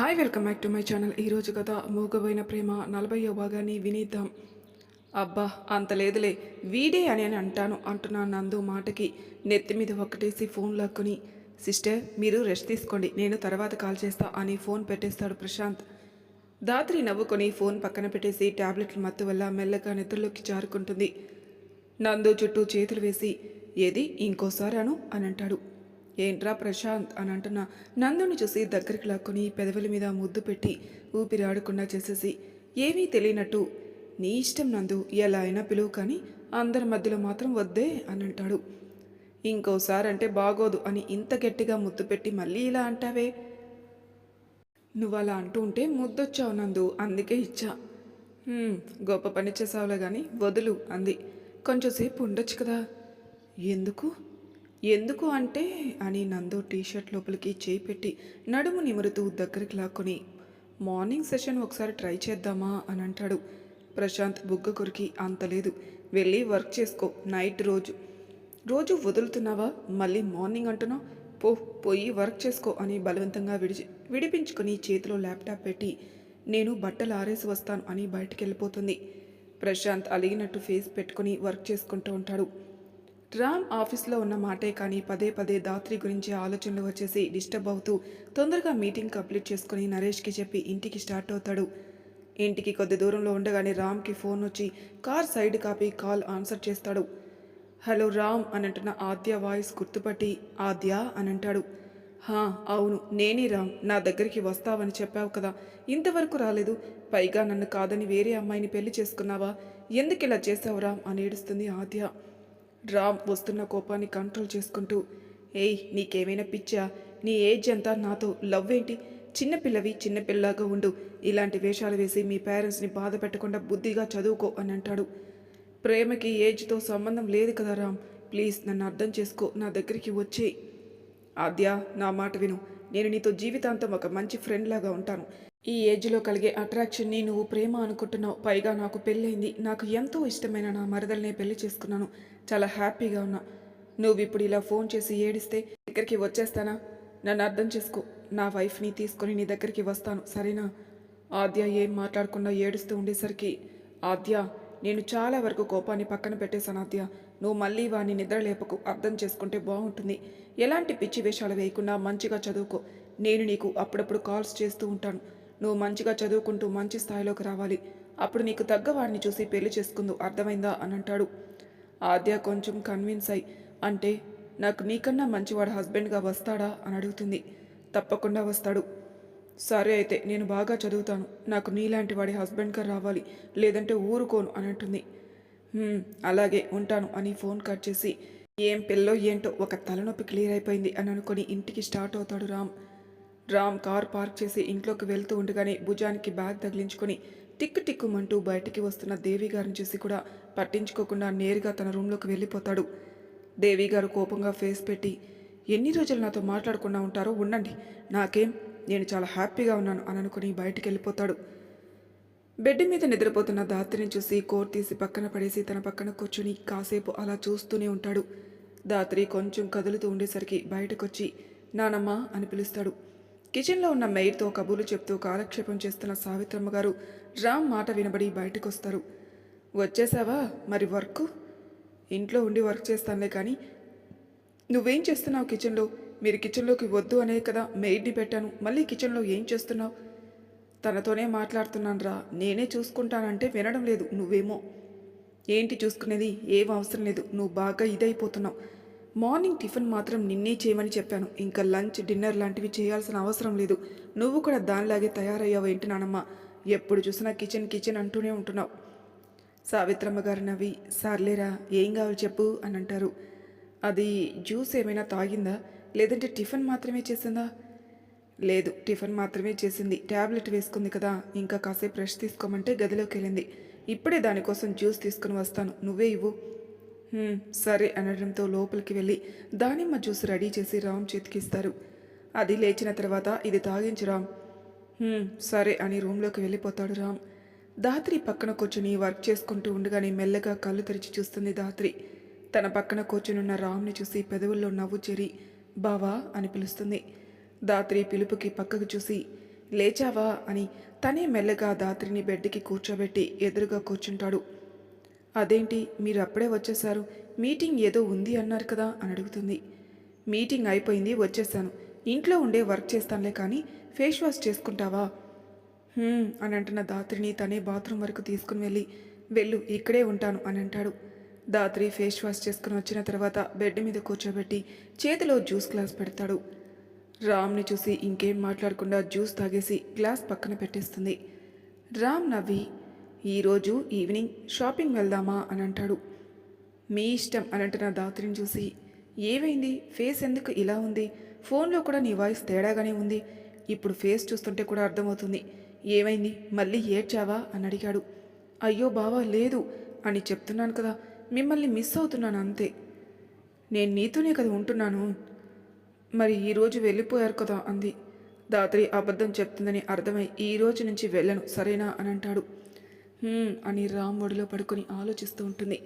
Hi welcome back to my channel ఈరోజు కథ మూగబోయిన ప్రేమ నలభైయో భాగాన్ని వినిద్దాం. అబ్బా అంత లేదులే. వీడే అని అని అంటాను అంటున్నా నందు మాటకి. నెత్తి మీద ఒక్కటేసి ఫోన్ లాక్కుని సిస్టర్ మీరు రెస్ట్ తీసుకోండి. నేను తర్వాత కాల్ చేస్తా అని ఫోన్ పెట్టేస్తాడు ప్రశాంత్. దాత్రి నవ్వుకొని ఫోన్ పక్కన పెట్టేసి టాబ్లెట్ల మత్తు వల్ల మెల్లగా నిద్రలోకి జారుకుంటుంది. నందు చుట్టూ చేతులు వేసి ఏది? ఇంకోసారాను అని అంటాడు. ఏంట్రా ప్రశాంత్ అని అంటున్న నందుని చూసి దగ్గరికి లాక్కొని పెదవుల మీద ముద్దు పెట్టి ఊపిరి ఆడకుండా చేసేసి ఏమీ తెలియనట్టు. నీ ఇష్టం నందు ఎలా అయినా పిలువు కానీ అందరి మధ్యలో మాత్రం వద్దే అని అంటాడు. ఇంకోసారి అంటే బాగోదు అని ఇంత గట్టిగా ముద్దు పెట్టి మళ్ళీ ఇలా అంటావే? నువ్వు అలా అంటూ ఉంటే ముద్దొచ్చావు నందు అందుకే ఇచ్చా. గొప్ప పని చేసావులే కానీ వదులు అంది. కొంచెంసేపు ఉండొచ్చు కదా. ఎందుకు? ఎందుకు అంటే అని నందు టీషర్ట్ లోపలికి చేయి పెట్టి నడుము నిమురుతూ దగ్గరికి లాక్కొని మార్నింగ్ సెషన్ ఒకసారి ట్రై చేద్దామా? అని అంటాడు. ప్రశాంత్ బుగ్గ కొరికి అంత లేదు వెళ్ళి వర్క్ చేసుకో నైట్ రోజు. రోజు వదులుతున్నావా? మళ్ళీ మార్నింగ్ అంటున్నావు? పో పోయి వర్క్ చేసుకో అని బలవంతంగా విడిచి విడిపించుకొని చేతిలో ల్యాప్టాప్ పెట్టి నేను బట్టలు ఆరేసి వస్తాను అని బయటికి వెళ్ళిపోతుంది ప్రశాంత్ అలిగినట్టు ఫేస్ పెట్టుకొని వర్క్ చేసుకుంటూ ఉంటాడు. రామ్ ఆఫీస్లో ఉన్న మాటే కానీ పదే పదే దాత్రి గురించి ఆలోచనలు వచ్చేసి డిస్టర్బ్ అవుతూ తొందరగా మీటింగ్ కంప్లీట్ చేసుకుని నరేష్కి చెప్పి ఇంటికి స్టార్ట్ అవుతాడు. ఇంటికి కొద్ది దూరంలో ఉండగానే రామ్కి ఫోన్ వచ్చి కార్ సైడ్ కాపీ కాల్ ఆన్సర్ చేస్తాడు. హలో రామ్ అని అంటున్న ఆద్య వాయిస్ గుర్తుపట్టి ఆద్య అని అంటాడు హా అవును నేనే రామ్. నా దగ్గరికి వస్తావని చెప్పావు కదా. ఇంతవరకు రాలేదు. పైగా నన్ను కాదని వేరే అమ్మాయిని పెళ్ళి చేసుకున్నావా? ఎందుకు ఇలా చేసావు రామ్? అని ఏడుస్తుంది ఆద్య. రామ్ వస్తున్న కోపాన్ని కంట్రోల్ చేసుకుంటూ ఏయ్ నీకేమైనా పిచ్చా? నీ ఏజ్ అంతా నాతో లవ్ ఏంటి? చిన్నపిల్లవి చిన్నపిల్లగా ఉండు. ఇలాంటి వేషాలు వేసి మీ పేరెంట్స్ని బాధ పెట్టకుండా బుద్ధిగా చదువుకో అని అంటాడు. ప్రేమకి ఏజ్తో సంబంధం లేదు కదా రామ్. ప్లీజ్ నన్ను అర్థం చేసుకో. నా దగ్గరికి వచ్చే ఆద్య నా మాట విను. నేను నీతో జీవితాంతం ఒక మంచి ఫ్రెండ్ లాగా ఉంటాను. ఈ ఏజ్లో కలిగే అట్రాక్షన్ని నువ్వు ప్రేమ అనుకుంటున్నావు. పైగా నాకు పెళ్ళైంది నాకు ఎంతో ఇష్టమైన నా మరదల్నే పెళ్ళి చేసుకున్నాను. చాలా హ్యాపీగా ఉన్నా. నువ్వు ఇప్పుడు ఇలా ఫోన్ చేసి ఏడిస్తే దగ్గరికి వచ్చేస్తానా? నన్ను అర్థం చేసుకో. నా వైఫ్ని తీసుకొని నీ దగ్గరికి వస్తాను. సరేనా? ఆద్య ఏం మాట్లాడకుండా ఏడుస్తూ ఉండేసరికి ఆద్య నేను చాలా వరకు కోపాన్ని పక్కన పెట్టేశాను ఆద్య. నువ్వు మళ్ళీ వాడిని నిద్ర లేపకు. అర్థం చేసుకుంటే బాగుంటుంది. ఎలాంటి పిచ్చి వేషాలు వేయకుండా మంచిగా చదువుకో. నేను నీకు అప్పుడప్పుడు కాల్స్ చేస్తూ ఉంటాను. నువ్వు మంచిగా చదువుకుంటూ మంచి స్థాయిలోకి రావాలి. అప్పుడు నీకు తగ్గ వాడిని చూసి పెళ్ళి చేసుకుందు. అర్థమైందా? అని అంటాడు. ఆద్య కొంచెం కన్విన్స్ అయి అంటే నాకు నీకన్నా మంచివాడు హస్బెండ్గా వస్తాడా? అని అడుగుతుంది. తప్పకుండా వస్తాడు. సరే అయితే నేను బాగా చదువుతాను. నాకు నీలాంటి వాడి హస్బెండ్గా రావాలి. లేదంటే ఊరుకోను అని అంటుంది. అలాగే ఉంటాను అని ఫోన్ కట్ చేసి ఏం పిల్లో ఏంటో ఒక తలనొప్పి క్లియర్ అయిపోయింది అని అనుకుని ఇంటికి స్టార్ట్ అవుతాడు రామ్. రామ్ కార్ పార్క్ చేసి ఇంట్లోకి వెళ్తూ ఉండగానే భుజానికి బ్యాగ్ తగిలించుకొని టిక్కు టిక్కుమంటూ బయటికి వస్తున్న దేవి గారిని చూసి కూడా పట్టించుకోకుండా నేరుగా తన రూమ్లోకి వెళ్ళిపోతాడు. దేవి గారు కోపంగా ఫేస్ పెట్టి ఎన్ని రోజులు నాతో మాట్లాడకుండా ఉంటారో ఉండండి. నాకేం నేను చాలా హ్యాపీగా ఉన్నాను అని అనుకుని బయటికి వెళ్ళిపోతాడు. బెడ్ మీద నిద్రపోతున్న దాత్రిని చూసి కోట్ తీసి పక్కన పడేసి తన పక్కన కూర్చుని కాసేపు అలా చూస్తూనే ఉంటాడు. దాత్రి కొంచెం కదులుతూ ఉండేసరికి బయటకొచ్చి నానమ్మ అని పిలుస్తాడు. కిచెన్లో ఉన్న మెయిడ్తో కబుర్లు చెప్తూ కాలక్షేపం చేస్తున్న సావిత్రమ్మ గారు రామ్ మాట వినబడి బయటకొస్తారు. వచ్చేసావా? మరి వర్క్? ఇంట్లో ఉండి వర్క్ చేస్తానులే కానీ నువ్వేం చేస్తున్నావు కిచెన్లో? మీరు కిచెన్లోకి వద్దు అనే కదా మెయిడ్ని పెట్టాను. మళ్ళీ కిచెన్లో ఏం చేస్తున్నావు? తనతోనే మాట్లాడుతున్నాను రా. నేనే చూసుకుంటానంటే వినడం లేదు. నువ్వేమో? ఏంటి చూసుకునేది? ఏం అవసరం లేదు. నువ్వు బాగా ఇదైపోతున్నావు. మార్నింగ్ టిఫిన్ మాత్రం నిన్నే చేయమని చెప్పాను. ఇంకా లంచ్ డిన్నర్ లాంటివి చేయాల్సిన అవసరం లేదు. నువ్వు కూడా దానిలాగే తయారయ్యావు ఏంటి నానమ్మ? ఎప్పుడు చూసినా కిచెన్ కిచెన్ అంటూనే ఉంటున్నావు. సావిత్రమ్మ గారు నవ్వి సార్లేరా ఏం కావాలి చెప్పు అని అంటారు. అది జ్యూస్ ఏమైనా తాగిందా? లేదంటే టిఫిన్ మాత్రమే చేసిందా? లేదు టిఫిన్ మాత్రమే చేసింది. ట్యాబ్లెట్ వేసుకుంది కదా ఇంకా కాసేపు రెస్ట్ తీసుకోమంటే గదిలోకి వెళ్ళింది. ఇప్పుడే దానికోసం జ్యూస్ తీసుకుని వస్తాను. నువ్వే ఇవ్వు. సరే అనడంతో లోపలికి వెళ్ళి దానిమ్మ జ్యూస్ రెడీ చేసి రామ్ చేతికిస్తారు అది లేచిన తర్వాత ఇది తాగించు రామ్. సరే అని రూమ్లోకి వెళ్ళిపోతాడు రామ్. దాత్రి పక్కన కూర్చుని వర్క్ చేసుకుంటూ ఉండగానే మెల్లగా కళ్ళు తెరిచి చూస్తుంది దాత్రి తన పక్కన కూర్చునున్న రామ్ని చూసి పెదవుల్లో నవ్వు చెరి బావా అని పిలుస్తుంది. దాత్రి పిలుపుకి పక్కకు చూసి లేచావా అని తనే మెల్లగా దాత్రిని బెడ్కి కూర్చోబెట్టి ఎదురుగా కూర్చుంటాడు. అదేంటి? మీరు అప్పుడే వచ్చేశారు? మీటింగ్ ఏదో ఉంది అన్నారు కదా అని అడుగుతుంది. మీటింగ్ అయిపోయింది వచ్చేసాను ఇంట్లో ఉండే వర్క్ చేస్తానులే కానీ ఫేస్ వాష్ చేసుకుంటావా? అని అంటున్న దాత్రిని తనే బాత్రూమ్ వరకు తీసుకుని వెళ్ళి వెళ్ళు ఇక్కడే ఉంటాను అని అంటాడు. దాత్రి ఫేస్ వాష్ చేసుకుని వచ్చిన తర్వాత బెడ్ మీద కూర్చోబెట్టి చేతిలో జ్యూస్ గ్లాస్ పెడతాడు. రామ్ని చూసి ఇంకేం మాట్లాడకుండా జ్యూస్ తాగేసి గ్లాస్ పక్కన పెట్టేస్తుంది. రామ్ నవ్వి ఈరోజు ఈవినింగ్ షాపింగ్ వెళ్దామా? అని అంటాడు. మీ ఇష్టం అని అంటున్న దాత్రిని చూసి ఏమైంది? ఫేస్ ఎందుకు ఇలా ఉంది? ఫోన్లో కూడా నీ వాయిస్ తేడాగానే ఉంది. ఇప్పుడు ఫేస్ చూస్తుంటే కూడా అర్థమవుతుంది. ఏమైంది? మళ్ళీ ఏడ్చావా? అని అడిగాడు. అయ్యో బావా లేదు అని చెప్తున్నాను కదా మిమ్మల్ని మిస్ అవుతున్నాను అంతే. నేను నీతోనే కదా ఉంటున్నాను. మరి ఈరోజు వెళ్ళిపోయారు కదా అంది. దాత్రి అబద్ధం చెప్తుందని అర్థమై ఈ రోజు నుంచి వెళ్ళను సరేనా? అని అంటాడు. అని రామ్ ఒడిలో పడుకొని ఆలోచిస్తూ ఉంటుంది.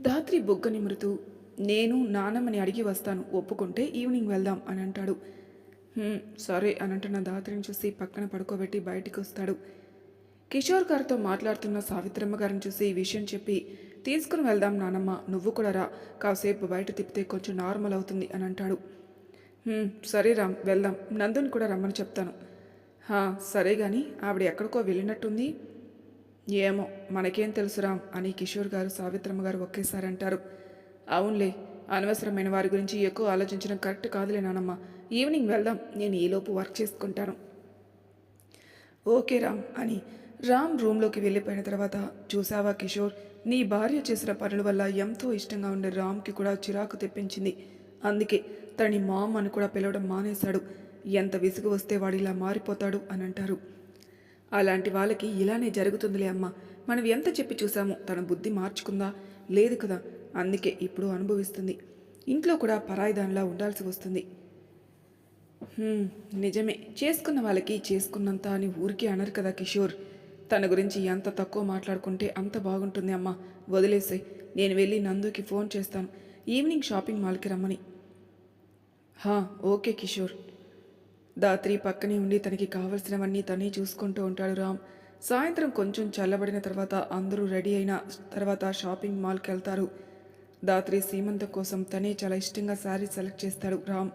దాత్రి బొగ్గ నిమురుతూ నేను నానమ్మని అడిగి వస్తాను ఒప్పుకుంటే ఈవినింగ్ వెళ్దాం అని అంటాడు. సరే అని అంటున్న దాత్రిని చూసి పక్కన పడుకోబెట్టి బయటికి వస్తాడు. కిషోర్ గారితో మాట్లాడుతున్న సావిత్రమ్మ గారిని చూసి ఈ విషయం చెప్పి తీసుకుని వెళ్దాం నానమ్మ నువ్వు కూడా రా. కాసేపు బయట తిప్పితే కొంచెం నార్మల్ అవుతుంది అని అంటాడు. సరే రామ్ వెళ్దాం. నందుని కూడా రమ్మని చెప్తాను. సరే గాని ఆవిడ ఎక్కడికో వెళ్ళినట్టుంది? ఏమో మనకేం తెలుసు రామ్ అని కిషోర్ గారు సావిత్రమ్మ గారు ఒకేసారి అంటారు. అవునులే అనవసరమైన వారి గురించి ఎక్కువ ఆలోచించడం కరెక్ట్ కాదులే నానమ్మ. ఈవినింగ్ వెళ్దాం నేను ఈలోపు వర్క్ చేసుకుంటాను. ఓకే రామ్ అని రామ్ రూమ్లోకి వెళ్ళిపోయిన తర్వాత చూసావా కిషోర్ నీ భార్య చేసిన పనుల వల్ల ఎంతో ఇష్టంగా ఉండే రామ్కి కూడా చిరాకు తెప్పించింది. అందుకే తనని మామ్ అని కూడా పిలవడం మానేశాడు. ఎంత విసుగు వస్తే వాడు ఇలా మారిపోతాడు అని అంటారు. అలాంటి వాళ్ళకి ఇలానే జరుగుతుందిలే అమ్మ. మనం ఎంత చెప్పి చూసామో తన బుద్ధి మార్చుకుందా? లేదు కదా. అందుకే ఇప్పుడు అనుభవిస్తుంది. ఇంట్లో కూడా పరాయిదానిలా ఉండాల్సి వస్తుంది. నిజమే. చేసుకున్న వాళ్ళకి చేసుకున్నంత అని ఊరికే అనరు కదా కిషోర్. తన గురించి ఎంత తక్కువ మాట్లాడుకుంటే అంత బాగుంటుంది అమ్మా. వదిలేసే నేను వెళ్ళి నందుకి ఫోన్ చేస్తాను. ఈవినింగ్ షాపింగ్ మాల్కి రమ్మని. హా ఓకే కిషోర్. దాత్రి పక్కనే ఉండి తనకి కావలసినవన్నీ తనే చూసుకుంటూ ఉంటాడు రామ్. సాయంత్రం కొంచెం చల్లబడిన తర్వాత అందరూ రెడీ అయిన తర్వాత షాపింగ్ మాల్కి వెళ్తారు. దాత్రి సీమంత కోసం తనే చాలా ఇష్టంగా శారీ సెలెక్ట్ చేస్తాడు రామ్.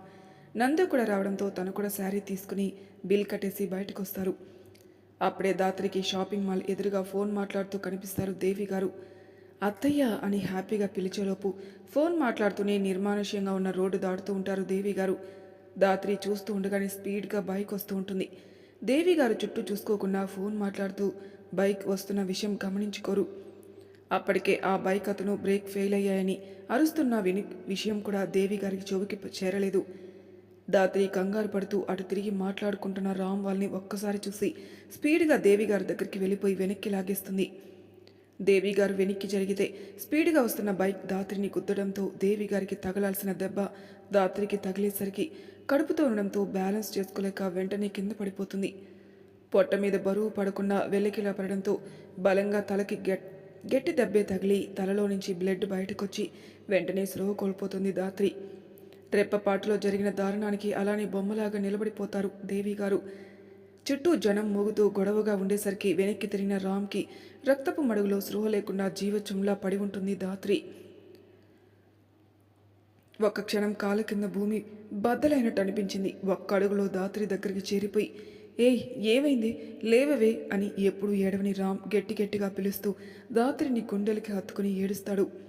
నందు కూడా రావడంతో తను కూడా శారీ తీసుకుని బిల్ కట్టేసి బయటకు వస్తారు అప్పుడే దాత్రికి షాపింగ్ మాల్ ఎదురుగా ఫోన్ మాట్లాడుతూ కనిపిస్తారు దేవి గారు. అత్తయ్య అని హ్యాపీగా పిలిచేలోపు ఫోన్ మాట్లాడుతూనే నిర్మానుష్యంగా ఉన్న రోడ్డు దాటుతూ ఉంటారు దేవి గారు. దాత్రి చూస్తూ ఉండగానే స్పీడ్గా బైక్ వస్తూ ఉంటుంది. దేవి గారు చుట్టూ చూసుకోకుండా ఫోన్ మాట్లాడుతూ బైక్ వస్తున్న విషయం గమనించుకోరు. అప్పటికే ఆ బైక్ అతను బ్రేక్ ఫెయిల్ అయ్యాయని అరుస్తున్న విని విషయం కూడా దేవి గారికి చెవికి చేరలేదు. దాత్రి కంగారు పడుతూ అటు తిరిగి మాట్లాడుకుంటున్న రామ్ వాళ్ళని ఒక్కసారి చూసి స్పీడ్గా దేవి గారి దగ్గరికి వెళ్ళిపోయి వెనక్కి లాగేస్తుంది. దేవిగారు వెనక్కి జరిగితే స్పీడ్గా వస్తున్న బైక్ దాత్రిని గుద్దడంతో దేవి గారికి తగలాల్సిన దెబ్బ దాత్రికి తగిలేసరికి కడుపుతో ఉండడంతో బ్యాలెన్స్ చేసుకోలేక వెంటనే కింద పడిపోతుంది. పొట్ట మీద బరువు పడకుండా వెల్లకిలా పడడంతో బలంగా తలకి గెట్ గట్టి దెబ్బే తగిలి తలలో నుంచి బ్లడ్ బయటకొచ్చి వెంటనే స్లో కోల్పోతుంది దాత్రి. రెప్పపాటులో జరిగిన దారుణానికి అలానే బొమ్మలాగా నిలబడిపోతారు దేవి గారు. చుట్టూ జనం మోగుతూ గొడవగా ఉండేసరికి వెనక్కి తిరిగిన రామ్కి రక్తపు మడుగులో స్పృహ లేకుండా జీవచంలా పడి ఉంటుంది దాత్రి ఒక్క క్షణం కాలు కింద భూమి బద్దలైనట్టు అనిపించింది. ఒక్క అడుగులో దాత్రి దగ్గరికి చేరిపోయి ఏయ్ ఏమైంది? లేవవే అని ఎప్పుడూ ఏడవని రామ్ గట్టి గట్టిగా పిలుస్తూ దాత్రిని గుండెలకి హత్తుకుని ఏడుస్తాడు.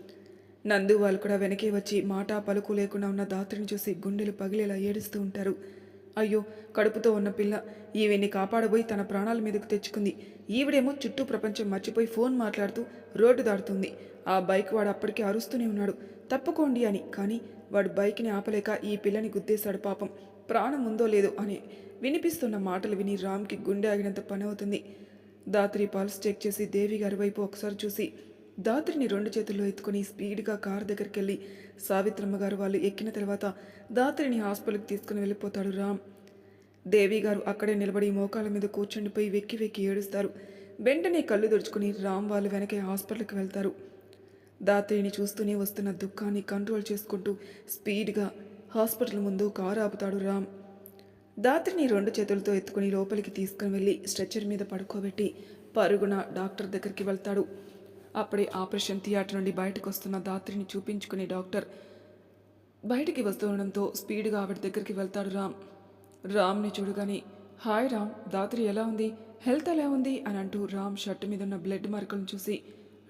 నందు వాళ్ళు కూడా వెనకే వచ్చి మాట పలుకు లేకుండా ఉన్న దాత్రిని చూసి గుండెలు పగిలేలా ఏడుస్తూ ఉంటారు. అయ్యో కడుపుతో ఉన్న పిల్ల ఈవిని కాపాడబోయి తన ప్రాణాల మీదకు తెచ్చుకుంది. ఈవిడేమో చుట్టూ ప్రపంచం మర్చిపోయి ఫోన్ మాట్లాడుతూ రోడ్డు దాటుతుంది. ఆ బైక్ వాడు అప్పటికే అరుస్తూనే ఉన్నాడు. తప్పుకోండి అని కానీ వాడు బైక్ని ఆపలేక ఈ పిల్లని గుద్దేశాడు పాపం. ప్రాణం ఉందో లేదో అని వినిపిస్తున్న మాటలు విని రామ్కి గుండె ఆగినంత పని అవుతుంది. దాత్రి పల్స్ చెక్ చేసి దేవి గారి వైపు ఒకసారి చూసి దాత్రిని రెండు చేతుల్లో ఎత్తుకొని స్పీడ్గా కారు దగ్గరికి వెళ్ళి సావిత్రమ్మ గారు వాళ్ళు ఎక్కిన తర్వాత దాత్రిని హాస్పిటల్కి తీసుకుని వెళ్ళిపోతాడు రామ్. దేవి గారు అక్కడే నిలబడి మోకాల మీద కూర్చుండిపోయి వెక్కి వెక్కి ఏడుస్తారు. వెంటనే కళ్ళు తుడుచుకుని రామ్ వాళ్ళు వెనకే హాస్పిటల్కి వెళ్తారు. దాత్రిని చూస్తూనే వస్తున్న దుఃఖాన్ని కంట్రోల్ చేసుకుంటూ స్పీడ్గా హాస్పిటల్ ముందు కారు ఆపుతాడు రామ్. దాత్రిని రెండు చేతులతో ఎత్తుకుని లోపలికి తీసుకుని వెళ్ళి స్ట్రెచ్చర్ మీద పడుకోబెట్టి పరుగున డాక్టర్ దగ్గరికి వెళ్తాడు. అప్పుడే ఆపరేషన్ థియేటర్ నుండి బయటకు వస్తున్న దాత్రిని చూపించుకునే డాక్టర్ బయటికి వస్తుండడంతో స్పీడ్గా ఆవిడ దగ్గరికి వెళ్తాడు రామ్. రామ్ని చూడగానే హాయ్ రామ్ దాత్రి ఎలా ఉంది? హెల్త్ ఎలా ఉంది? అని అంటూ రామ్ షర్ట్ మీద ఉన్న బ్లడ్ మార్కులను చూసి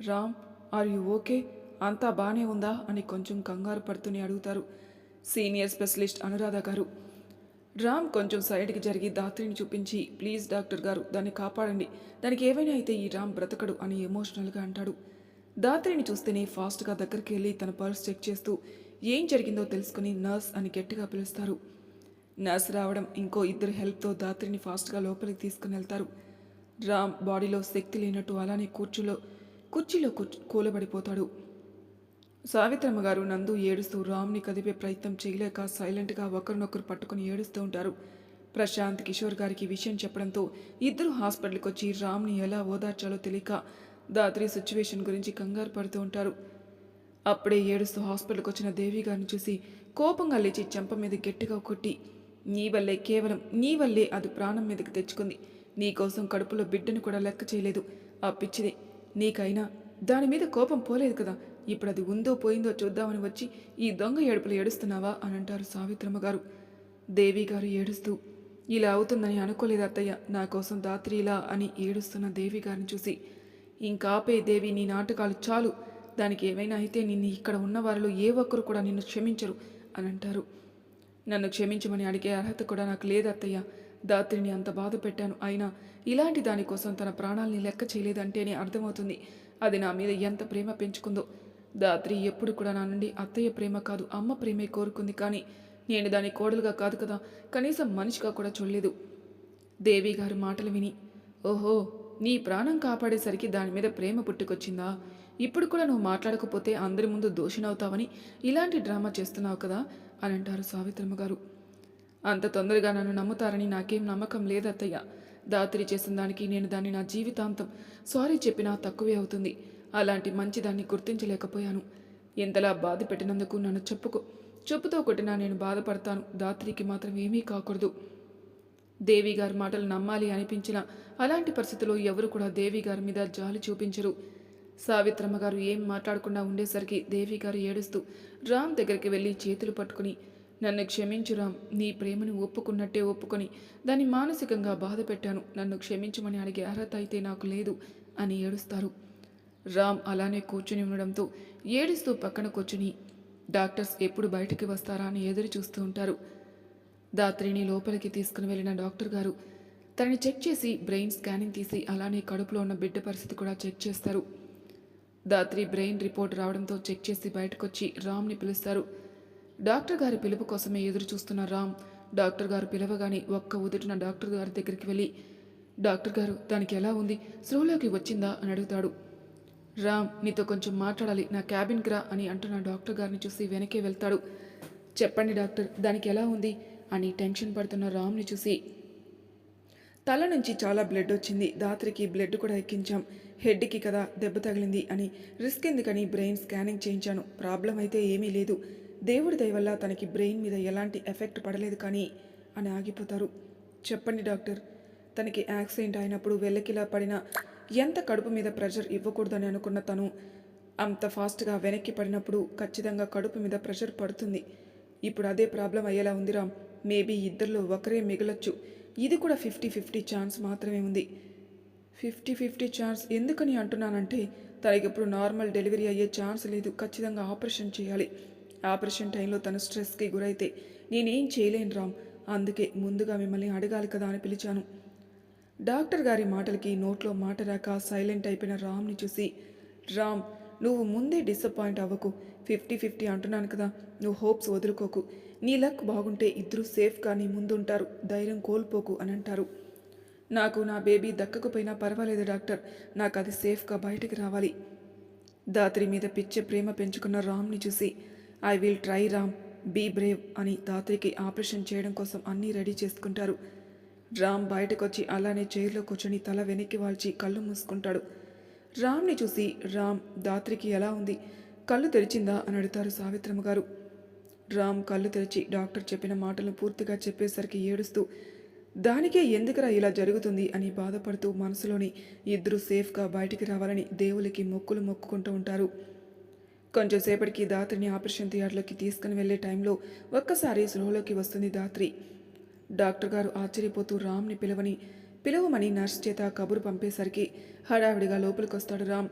రామ్ ఆర్ యు ఓకే? అంతా బాగానే ఉందా? అని కొంచెం కంగారు పడుతూనే అడుగుతారు సీనియర్ స్పెషలిస్ట్ అనురాధ గారు. రామ్ కొంచెం సైడ్కి జరిగి దాత్రిని చూపించి ప్లీజ్ డాక్టర్ గారు దాన్ని కాపాడండి. దానికి ఏమైనా అయితే ఈ రామ్ బ్రతకడు అని ఎమోషనల్గా అంటాడు. దాత్రిని చూస్తేనే ఫాస్ట్గా దగ్గరికి వెళ్ళి తన పర్స్ చెక్ చేస్తూ ఏం జరిగిందో తెలుసుకుని నర్స్ అని గట్టిగా పిలుస్తారు. నర్స్ రావడం ఇంకో ఇద్దరు హెల్ప్తో దాత్రిని ఫాస్ట్గా లోపలికి తీసుకుని వెళ్తారు. రామ్ బాడీలో శక్తి లేనట్టు అలానే కూర్చులో కుర్చీలో కూర్చు కూలబడిపోతాడు. సావిత్రమ్మ గారు నందు ఏడుస్తూ రామ్ని కదిపే ప్రయత్నం చేయలేక సైలెంట్గా ఒకరినొకరు పట్టుకుని ఏడుస్తూ ఉంటారు. ప్రశాంత్ కిషోర్ గారికి విషయం చెప్పడంతో ఇద్దరు హాస్పిటల్కి వచ్చి రామ్ని ఎలా ఓదార్చాలో తెలియక దాత్రి సిచ్యువేషన్ గురించి కంగారు పడుతూ ఉంటారు. అప్పుడే ఏడుస్తూ హాస్పిటల్కి వచ్చిన దేవి గారిని చూసి కోపంగా లేచి చెంప మీద గట్టిగా కొట్టి నీ వల్లే కేవలం నీ వల్లే అది ప్రాణం మీదకి తెచ్చుకుంది. నీకోసం కడుపులో బిడ్డను కూడా లెక్క చేయలేదు. ఆ పిచ్చిది. నీకైనా దాని మీద కోపం పోలేదు కదా. ఇప్పుడు అది ఉందో పోయిందో చూద్దామని వచ్చి ఈ దొంగ ఏడుపులు ఏడుస్తున్నావా అని అంటారు సావిత్రమ్మ గారు. దేవి గారు ఏడుస్తూ ఇలా అవుతుందని అనుకోలేదు అత్తయ్య నా కోసం దాత్రి ఇలా అని ఏడుస్తున్న దేవి గారిని చూసి ఇంకాపే దేవి నీ నాటకాలు చాలు దానికి ఏమైనా అయితే నిన్ను ఇక్కడ ఉన్న వారిలో ఏ ఒక్కరు కూడా నిన్ను క్షమించరు అని అంటారు. నన్ను క్షమించమని అడిగే అర్హత కూడా నాకు లేదు అత్తయ్య దాత్రిని అంత బాధ పెట్టాను అయినా ఇలాంటి దానికోసం తన ప్రాణాల్ని లెక్క చేయలేదంటేనే అర్థమవుతుంది అది నా మీద ఎంత ప్రేమ పెంచుకుందో. దాత్రి ఎప్పుడు కూడా నా నుండి అత్తయ్య ప్రేమ కాదు అమ్మ ప్రేమే కోరుకుంది కానీ నేను దాని కోడలుగా కాదు కదా కనీసం మనిషిగా కూడా చూడలేదు. దేవి గారు మాటలు విని ఓహో నీ ప్రాణం కాపాడేసరికి దాని మీద ప్రేమ పుట్టుకొచ్చిందా? ఇప్పుడు కూడా నువ్వు మాట్లాడకపోతే అందరి ముందు దోషినవుతావని ఇలాంటి డ్రామా చేస్తున్నావు కదా అని అంటారు సావిత్రమ్మ గారు. అంత తొందరగా నన్ను నమ్ముతారని నాకేం నమ్మకం లేదత్తయ్య. దాత్రి చేసిన దానికి నేను దాన్ని నా జీవితాంతం సారీ చెప్పినా తక్కువే అవుతుంది. అలాంటి మంచిదాన్ని గుర్తించలేకపోయాను. ఎంతలా బాధ పెట్టినందుకు నన్ను చెప్పుకో. చెప్పుతో కొట్టినా నేను బాధపడతాను. దాత్రికి మాత్రం ఏమీ కాకూడదు. దేవి గారి మాటలు నమ్మాలి అనిపించిన అలాంటి పరిస్థితుల్లో ఎవరు కూడా దేవి గారి మీద జాలి చూపించరు. సావిత్రమ్మ గారు ఏం మాట్లాడకుండా ఉండేసరికి దేవి గారు ఏడుస్తూ రామ్ దగ్గరికి వెళ్ళి చేతులు పట్టుకుని నన్ను క్షమించు రామ్ నీ ప్రేమను ఒప్పుకున్నట్టే ఒప్పుకొని దాన్ని మానసికంగా బాధ పెట్టాను నన్ను క్షమించమని అడిగే అర్హత అయితే నాకు లేదు అని ఏడుస్తారు. రామ్ అలానే కూర్చుని ఉండడంతో ఏడుస్తూ పక్కన కూర్చుని డాక్టర్స్ ఎప్పుడు బయటికి వస్తారా అని ఎదురు చూస్తూ ఉంటారు. దాత్రిని లోపలికి తీసుకుని వెళ్ళిన డాక్టర్ గారు తనని చెక్ చేసి బ్రెయిన్ స్కానింగ్ తీసి అలానే కడుపులో ఉన్న బిడ్డ పరిస్థితి కూడా చెక్ చేస్తారు. దాత్రి బ్రెయిన్ రిపోర్ట్ రావడంతో చెక్ చేసి బయటకొచ్చి రామ్ని పిలుస్తారు. డాక్టర్ గారి పిలుపు కోసమే ఎదురు చూస్తున్న రామ్ డాక్టర్ గారు పిలవగానే ఒక్క ఉదుటిన డాక్టర్ గారి దగ్గరికి వెళ్ళి డాక్టర్ గారు దానికి ఎలా ఉంది? స్లోలోకి వచ్చిందా? అని అడుగుతాడు. రామ్ నీతో కొంచెం మాట్లాడాలి. నా క్యాబిన్కి రా అని అంటున్న డాక్టర్ గారిని చూసి వెనకే వెళ్తాడు. చెప్పండి డాక్టర్ దానికి ఎలా ఉంది? అని టెన్షన్ పడుతున్న రామ్ని చూసి. తల నుంచి చాలా బ్లడ్ వచ్చింది. దాత్రికి బ్లడ్ కూడా ఎక్కించాం. హెడ్కి కదా దెబ్బ తగిలింది అని రిస్క్ ఎందుకని బ్రెయిన్ స్కానింగ్ చేయించాను. ప్రాబ్లం అయితే ఏమీ లేదు. దేవుడి దయవల్ల తనకి బ్రెయిన్ మీద ఎలాంటి ఎఫెక్ట్ పడలేదు కానీ అని ఆగిపోతారు. చెప్పండి డాక్టర్ తనకి యాక్సిడెంట్ అయినప్పుడు వెల్లకిలా పడిన ఎంత కడుపు మీద ప్రెషర్ ఇవ్వకూడదని అనుకున్న తను అంత ఫాస్ట్గా వెనక్కి పడినప్పుడు ఖచ్చితంగా కడుపు మీద ప్రెషర్ పడుతుంది. ఇప్పుడు అదే ప్రాబ్లం అయ్యేలా ఉంది రామ్. మేబీ ఇద్దరిలో ఒకరే మిగలొచ్చు. ఇది కూడా ఫిఫ్టీ ఫిఫ్టీ ఛాన్స్ మాత్రమే ఉంది. ఫిఫ్టీ ఫిఫ్టీ ఛాన్స్ ఎందుకని అంటున్నానంటే తనకి ఇప్పుడు నార్మల్ డెలివరీ అయ్యే ఛాన్స్ లేదు. ఖచ్చితంగా ఆపరేషన్ చేయాలి. ఆపరేషన్ టైంలో తను స్ట్రెస్కి గురైతే నేనేం చేయలేను రామ్. అందుకే ముందుగా మిమ్మల్ని అడగాలి కదా అని పిలిచాను. డాక్టర్ గారి మాటలకి నోట్లో మాట రాక సైలెంట్ అయిపోయిన రామ్ని చూసి రామ్ నువ్వు ముందే డిసప్పాయింట్ అవ్వకు. ఫిఫ్టీ ఫిఫ్టీ అంటున్నాను కదా నువ్వు హోప్స్ వదులుకోకు. నీ లక్ బాగుంటే ఇద్దరు సేఫ్గా నీ ముందుంటారు. ధైర్యం కోల్పోకు అని అంటారు. నాకు నా బేబీ దక్కకపోయినా పర్వాలేదు డాక్టర్. నాకు అది సేఫ్గా బయటికి రావాలి. దాత్రి మీద పిచ్చే ప్రేమ పెంచుకున్న రామ్ని చూసి I will try Ram. Be brave అని దాత్రికి ఆపరేషన్ చేయడం కోసం అన్నీ రెడీ చేసుకుంటారు. రామ్ బయటకొచ్చి అలానే చైర్లో కూర్చొని తల వెనక్కి వాల్చి కళ్ళు మూసుకుంటాడు. రామ్ని చూసి రామ్ దాత్రికి ఎలా ఉంది? కళ్ళు తెరిచిందా? అని అడుగుతారు సావిత్రమ్మ గారు. రామ్ కళ్ళు తెరిచి డాక్టర్ చెప్పిన మాటలను పూర్తిగా చెప్పేసరికి ఏడుస్తూ దానికే ఎందుకురా ఇలా జరుగుతుంది? అని బాధపడుతూ మనసులోని ఇద్దరు సేఫ్గా బయటికి రావాలని దేవులకి మొక్కులు మొక్కుకుంటూ ఉంటారు. కొంచెం సేపటికి దాత్రిని ఆపరేషన్ థియేటర్లోకి తీసుకుని వెళ్ళే టైంలో ఒక్కసారి స్లోలోకి వస్తుంది దాత్రి. డాక్టర్ గారు ఆశ్చర్యపోతూ రామ్ని పిలవని పిలవమని నర్స్ చేత కబురు పంపేసరికి హడావిడిగా లోపలికి వస్తాడు రామ్.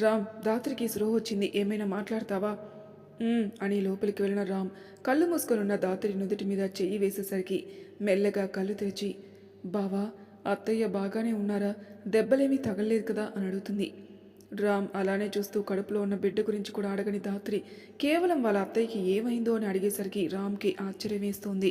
రామ్ దాత్రికి స్రోహ వచ్చింది ఏమైనా మాట్లాడతావా? అని లోపలికి వెళ్ళిన రామ్ కళ్ళు మూసుకొనున్న దాత్రి నుదుటి మీద చెయ్యి వేసేసరికి మెల్లగా కళ్ళు తెరిచి బావా అత్తయ్య బాగానే ఉన్నారా? దెబ్బలేమీ తగలలేదు కదా? అని అడుగుతుంది. రామ్ అలానే చూస్తూ కడుపులో ఉన్న బిడ్డ గురించి కూడా అడగని దాత్రి కేవలం వాళ్ళ అత్తయ్యకి ఏమైందో అని అడిగేసరికి రామ్కి ఆశ్చర్యం వేస్తుంది